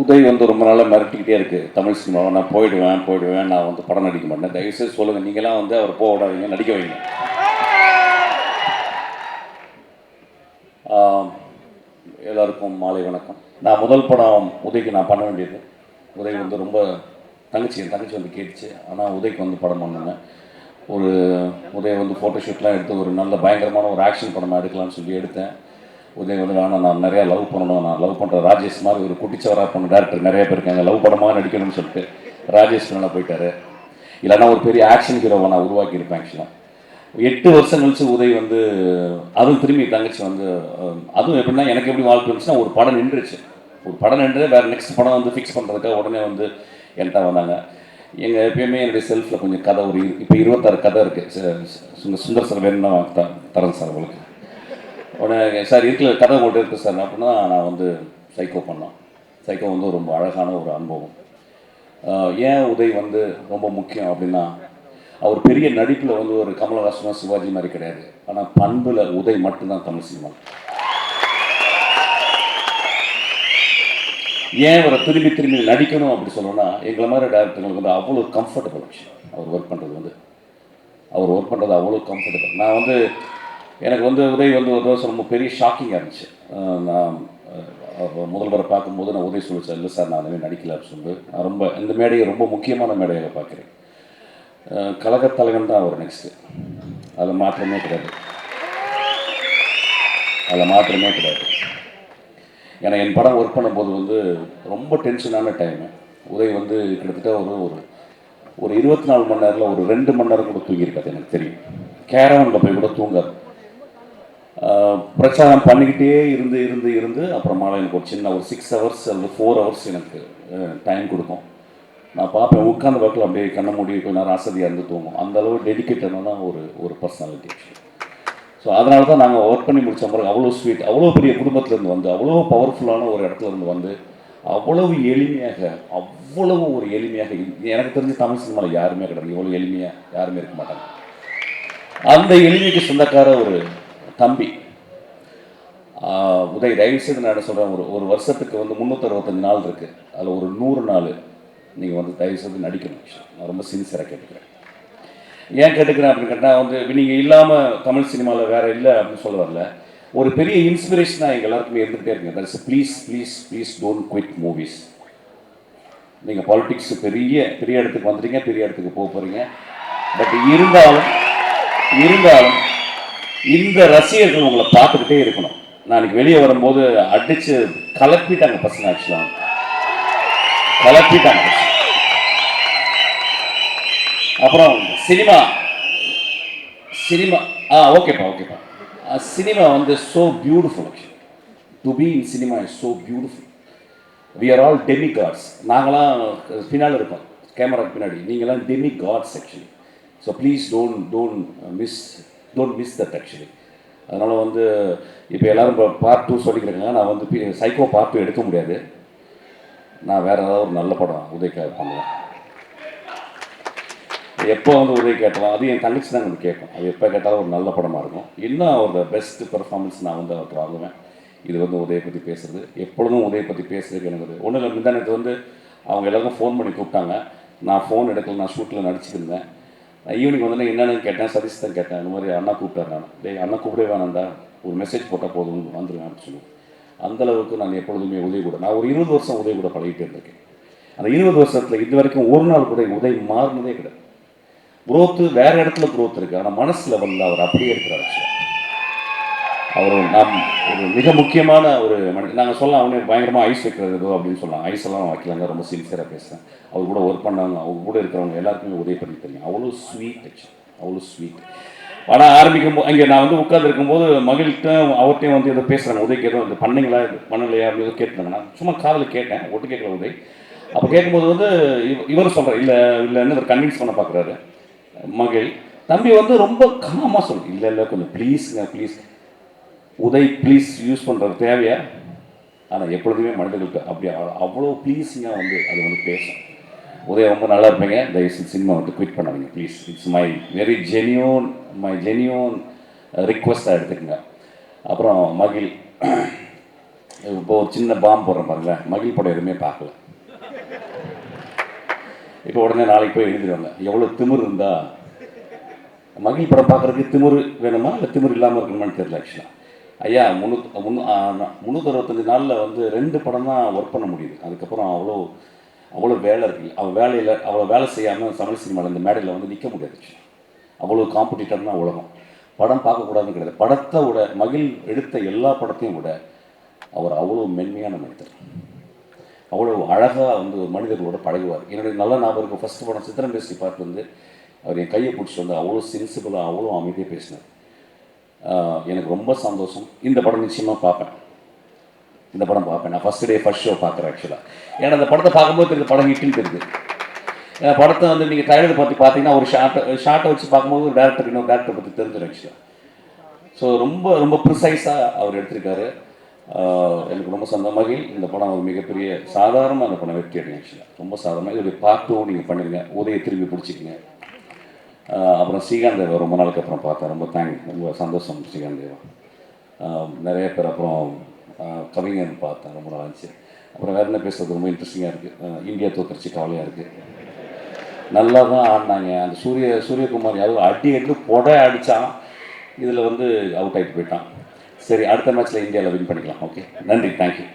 உதய் வந்து ரொம்ப நாளாக மிரட்டிக்கிட்டே இருக்குது தமிழ் சினிமாவை நான் போயிடுவேன் போயிடுவேன் நான் வந்து படம் நடிக்க மாட்டேன். தயவுசெய்து சொல்லுங்கள் நீங்களாம் வந்து அவர் போக விடாதீங்க நடிக்க வைங்க. எல்லாருக்கும் மாலை வணக்கம். நான் முதல் படம் உதய்க்கு நான் பண்ண வேண்டியது. உதய் வந்து ரொம்ப தங்கச்சி என் தங்கச்சி வந்து கேட்டுச்சு. ஆனால் உதய்க்கு வந்து படம் பண்ணுங்க ஒரு உதய் வந்து ஃபோட்டோஷூட்லாம் எடுத்து ஒரு நல்ல பயங்கரமான ஒரு ஆக்ஷன் படமாக எடுக்கலாம்னு சொல்லி எடுத்தேன். உதவி வந்து வேணாம் நான் நிறையா லவ் பண்ணணும். நான் லவ் பண்ணுற ராஜேஷ் மாதிரி ஒரு குட்டிச்சவராக பண்ண டேரக்டர் நிறைய பேர் இருக்காங்க. லவ் படமாக நடிக்கணும்னு சொல்லிட்டு ராஜேஷ் மேலே போயிட்டார். இல்லைன்னா ஒரு பெரிய ஆக்ஷன் ஹீரோவை நான் உருவாக்கியிருப்பேன் ஆக்சுவலாக எட்டு வருஷம் கழிச்சு உதய் வந்து அதுவும் திரும்பி தங்கச்சி வந்து அதுவும் எப்படின்னா எனக்கு எப்படி வாழ்க்கை இருந்துச்சுன்னா ஒரு படம் நின்றுச்சு. ஒரு படம் நின்று வேறு நெக்ஸ்ட் படம் வந்து ஃபிக்ஸ் பண்ணுறதுக்காக உடனே வந்து என்கிட்ட வந்தாங்க. எங்கள் எப்பயுமே என்னுடைய செல்ஃபில் கொஞ்சம் கதை ஒரு இப்போ இருபத்தாறு கதை இருக்குது சுந்தர் சார் வேணும்னா தரேன் சார் உங்களுக்கு. உடனே சார் இருக்கல கதை போட்டு இருக்கு சார். அப்படின்னா நான் வந்து சைக்கோ பண்ணோம். சைக்கோ வந்து ரொம்ப அழகான ஒரு அனுபவம். ஏன் உதய் வந்து ரொம்ப முக்கியம் அப்படின்னா அவர் பெரிய நடிப்பில் வந்து ஒரு கமலஹாசனா சிவாஜி மாதிரி கிடையாது. ஆனால் பண்பில் உதய் மட்டும்தான் தமிழ் சினிமா. ஏன் அவரை திரும்பி திரும்பி நடிக்கணும் அப்படி சொல்லணும்னா எங்களை மாதிரி டேரக்டர்களுக்கு வந்து அவ்வளோ கம்ஃபர்டபுள் விஷயம் அவர் ஒர்க் பண்ணுறது வந்து அவர் ஒர்க் பண்ணுறது அவ்வளோ கம்ஃபர்டபுள் நான் வந்து எனக்கு வந்து உதய் வந்து ஒரு தோசை ரொம்ப பெரிய ஷாக்கிங்காக இருந்துச்சு. நான் முதல்வரை பார்க்கும்போது நான் உதய் சொல்லிச்சேன். இல்லை சார் நான் அதுவே நடிக்கல அப்படின்னு சொல்லிட்டு. நான் ரொம்ப இந்த மேடையை ரொம்ப முக்கியமான மேடையாக பார்க்குறேன். கழகத்தலைவன் தான் அவர் நெக்ஸ்ட்டு அதில் மாற்றமே கிடையாது. அதில் மாற்றமே கிடையாது. ஏன்னா என் படம் ஒர்க் பண்ணும்போது வந்து ரொம்ப டென்ஷனான டைமு உதவி வந்து கிட்டத்தட்ட ஒரு ஒரு ஒரு இருபத்தி நாலு மணி நேரத்தில் ஒரு ரெண்டு மணி நேரம் கூட தூங்கியிருக்காது எனக்கு தெரியும். கேரவனில் போய் கூட தூங்காது. பிரச்சாரம் பண்ணிக்கிட்டே இருந்து இருந்து இருந்து அப்புறமால எனக்கு ஒரு சின்ன ஒரு சிக்ஸ் ஹவர்ஸ் அல்லது ஃபோர் ஹவர்ஸ் எனக்கு டைம் கொடுக்கும். நான் பார்ப்பேன் உட்காந்து பக்கத்தில் அப்படியே கண்ண மூடி கொஞ்ச நேரம் ஆசதியாக இருந்து தூங்கும். அந்த அளவு டெடிக்கேட்டடான ஒரு ஒரு பர்சனாலிட்டி ஸோ அதனால தான் நாங்கள் ஒர்க் பண்ணி முடித்த பிறகு அவ்வளோ ஸ்வீட் அவ்வளோ பெரிய குடும்பத்துலேருந்து வந்து அவ்வளோ பவர்ஃபுல்லான ஒரு இடத்துல இருந்து வந்து அவ்வளவு எளிமையாக அவ்வளவு ஒரு எளிமையாக எனக்கு தெரிஞ்ச தமிழ் சினிமாவில் யாருமே கிடையாது. இவ்வளோ எளிமையாக யாருமே இருக்க மாட்டாங்க. அந்த எளிமைக்கு சொந்தக்கார ஒரு தம்பி. உதய் தயவு செய்து நான் என்ன சொல்கிறேன் ஒரு ஒரு வருஷத்துக்கு வந்து முந்நூற்றறுபத்தஞ்சு நாள் இருக்குது அதில் ஒரு நூறு நாள் நீங்கள் வந்து தயவு செய்து நடிக்கணும் நான் ரொம்ப சின்சியராக கேட்டுக்கிறேன். ஏன் கேட்டுக்கிறேன் அப்படின்னு கேட்டால் வந்து நீங்கள் இல்லாமல் தமிழ் சினிமாவில் வேறு இல்லை அப்படின்னு சொல்ல வரல ஒரு பெரிய இன்ஸ்பிரேஷனாக எங்கள் எல்லாருக்குமே இருந்துகிட்டே இருக்குங்க. That's please please please don't quit movies நீங்கள் பாலிடிக்ஸ் பெரிய பெரிய இடத்துக்கு வந்துட்டீங்க பெரிய இடத்துக்கு போக போகிறீங்க பட் இருந்தாலும் இருந்தாலும் இந்த ரசிகர்கள் உங்களை பார்த்துக்கிட்டே இருக்கணும். நாளைக்கு வெளியே வரும்போது அடிச்சு கலப்பிட்டாங்க பசங்க ஆக்சுவலாக கலப்பிட்டாங்க அப்புறம் சினிமா. சினிமா. ஆ ஓகேப்பா ஓகேப்பா சினிமா வந்து so beautiful actually to be in cinema is so beautiful we are all demigods நாங்களாம் பின்னால் இருக்கோம். கேமராக்கு பின்னாடி. நீங்களாம் demigods actually so please don't don't miss don't miss that actually அதனால் வந்து இப்போ எல்லோரும் இப்போ பார்ட் டூ சொல்லிக்கிறாங்க நான் வந்து சைக்கோ பார்ட் டூ எடுக்க முடியாது. நான் வேறு ஏதாவது ஒரு நல்ல படம் உதயக்காக பண்ணுவேன். எப்போ வந்து உதவி கேட்டலாம்? அது என் தங்கச்சி தான் வந்து கேட்கும். அது எப்போ கேட்டாலும் ஒரு நல்ல படமாக இருக்கும். இன்னும் அவரோட பெஸ்ட் பெர்ஃபார்மன்ஸ் நான் வந்து அவருக்கு வாங்குவேன். இது வந்து உதய பற்றி பேசுறது. எப்பொழுதும் உதய பற்றி பேசுறதுக்கு எனக்கு ஒன்றும் இல்லை முந்தானத்து வந்து அவங்க எல்லாருக்கும் ஃபோன் பண்ணி கூப்பிட்டாங்க. நான் ஃபோன் எடுக்கல நான் ஷூட்டில் நடிச்சிருந்தேன் ஈவினிங் வந்து என்னென்னு கேட்டேன் சதீஷ் தான் கேட்டேன் இந்த மாதிரி அண்ணா கூப்பிட்டேன் நான். டேய் அண்ணா கூப்பிடவே வேணாண்டா ஒரு மெசேஜ் போட்டால் போதும் வந்துருவேன் அப்படின்னு சொல்லி. அந்தளவுக்கு நான் எப்பொழுதுமே உதவி கூட நான் ஒரு இருபது வருஷம் உதவி கூட பழகிட்டு இருந்திருக்கேன். அந்த இருபது வருஷத்தில் இது வரைக்கும் ஒரு நாள் கூட உதவி மாறினதே கிடையாது. குரோத்து வேறு இடத்துல குரோத் இருக்குது ஆனால் மனசு லெவலில் அவர் அப்படியே இருக்கிறார். actually. அவர் நம் ஒரு மிக முக்கியமான ஒரு மனிதன் நாங்கள் சொல்லலாம் அவனே பயங்கரமாக ஐஸ் வைக்கிறது ஏதோ அப்படின்னு சொல்லலாம். ஐஸ் எல்லாம் வைக்கலாங்க ரொம்ப சின்சியராக பேசுகிறேன் அவர் கூட ஒர்க் பண்ணவங்க அவங்க கூட இருக்கிறவங்க எல்லாருக்குமே உதவி பண்ணி தெரியும். அவ்வளோ ஸ்வீட் ஆக்சுவலி அவ்வளோ ஸ்வீட் ஆனால் ஆரம்பிக்கும் போது இங்கே நான் வந்து உட்காந்து இருக்கும்போது மகிழ்கிட்ட அவர்கிட்டையும் வந்து ஏதோ பேசுகிறாங்க உதவிக்கு ஏதோ இது பண்ணீங்களா? இது பண்ணலையா? அப்படின்னு ஏதோ நான் சும்மா காதில் கேட்டேன். ஒட்டு கேட்கல உதவி அப்போ கேட்கும்போது வந்து இவ- இவர் சொல்கிறார் இல்லை இல்லைன்னு என்ன கன்வின்ஸ் பண்ண பார்க்குறாரு மகிழ் தம்பி வந்து ரொம்ப காமாக சொல்லு. இல்லை இல்லை கொஞ்சம் ப்ளீஸுங்க ப்ளீஸ் உதய் ப்ளீஸ் யூஸ் பண்ணுறது தேவையா? ஆனால் எப்பொழுதுமே மனிதர்களுக்கு அப்படி அவ்வளோ ப்ளீஸிங்காக வந்து அது வந்து பேசும். உதய ரொம்ப நல்லா இருப்பீங்க. தயவுசெய்து சினிமா வந்து குவிட் பண்ணாதீங்க please it's my very genuine my genuine ரிக்வஸ்ட்டாக எடுத்துக்கோங்க. அப்புறம் மகிழ். இப்போ ஒரு சின்ன பாம்பு போடுற பாருங்களேன். மகிழ் படம் எதுவுமே பார்க்கல. இப்போ உடனே நாளைக்கு போய் எழுதிடுவாங்க. எவ்வளோ திமிர் இருந்தா? மகிழ் படம் பார்க்குறதுக்கு திமிர் வேணுமா? இல்லை திமிர் இல்லாமல் இருக்கணுமான்னு தெரியல ஆக்சுவலாக ஐயா முந்நூத் முந்நூ முந்நூற்றி அறுபத்தஞ்சு நாளில் வந்து ரெண்டு படம் தான் ஒர்க் பண்ண முடியுது. அதுக்கப்புறம் அவ்வளோ அவ்வளோ வேலை இருக்கு. அவள் வேலையில் அவ்வளோ வேலை செய்யாமல் தமிழ் சினிமாவில் இந்த மேடையில் வந்து நிற்க முடியாது அவ்வளோ காம்படிட்டர் தான் உலகம். படம் பார்க்கக்கூடாதுன்னு கிடையாது. படத்தை விட மகிழ் எடுத்த எல்லா படத்தையும் விட அவர் அவ்வளோ மென்மையான மனிதர். அவ்வளோ அழகாக வந்து ஒரு மனிதர்களோட பழகுவார். என்னுடைய நல்ல ஞாபகம் இருக்கும் ஃபஸ்ட்டு படம் சித்திரம் பேசி பார்த்து வந்து அவர் என் கையை பிடிச்சி வந்து அவ்வளோ சென்சிபிளாக அவ்வளோ அமைதியாக பேசினார். எனக்கு ரொம்ப சந்தோஷம். இந்த படம் நிச்சயமாக பார்ப்பேன். இந்த படம் பார்ப்பேன். நான் ஃபஸ்ட் டே ஃபஸ்ட் ஷோ பார்க்குறேன் ஆக்சுவலாக ஏன்னா அந்த படத்தை பார்க்கும்போது தெரியுது படம் ஹிட்டுன்னு தெரியுது. ஏன்னா படத்தை வந்து நீங்கள் டைலர் பற்றி பார்த்தீங்கன்னா ஒரு ஷார்ட்டை ஷார்ட்டை வச்சு பார்க்கும்போது ஒரு டேரக்டர் இன்னொரு டேரக்டர் பற்றி தெரிஞ்சிடும் ஆக்சுவலாக ஸோ ரொம்ப ரொம்ப ப்ரிசைஸாக அவர் எடுத்திருக்காரு. எனக்கு ரொம்ப சந்தோஷமாக இந்த படம் ஒரு மிகப்பெரிய சாதாரணமாக அந்த படம் வெற்றி அடையும் ஆக்சுவலாக ரொம்ப சாதாரணமாக இதோடைய பார்ட் டூ நீங்கள் பண்ணுங்க உதய திரும்பி பிடிச்சிக்கங்க. அப்புறம் ஸ்ரீகாந்த் தேவா ரொம்ப நாளுக்கு அப்புறம் பார்த்தேன். ரொம்ப தேங்க் ரொம்ப சந்தோஷம் ஸ்ரீகாந்த் தேவா நிறைய பேர் அப்புறம் கவிஞர் பார்த்தேன் ரொம்ப நாள் ஆச்சு அப்புறம் வேறு என்ன பேசுறது? ரொம்ப இன்ட்ரெஸ்டிங்காக இருக்குது இந்தியா தோத்துருச்சு கவலையாக இருக்குது நல்லா தான் ஆடினாங்க. அந்த சூரிய சூரியகுமார் யாரும் அடி எடுத்து பொட அடித்தான் இதில் வந்து அவுட் ஆகிட்டு போயிட்டான். சரி அடுத்த மேட்ச்சில் இந்தியாவில் வின் பண்ணிக்கலாம். ஓகே நன்றி. தேங்க்யூ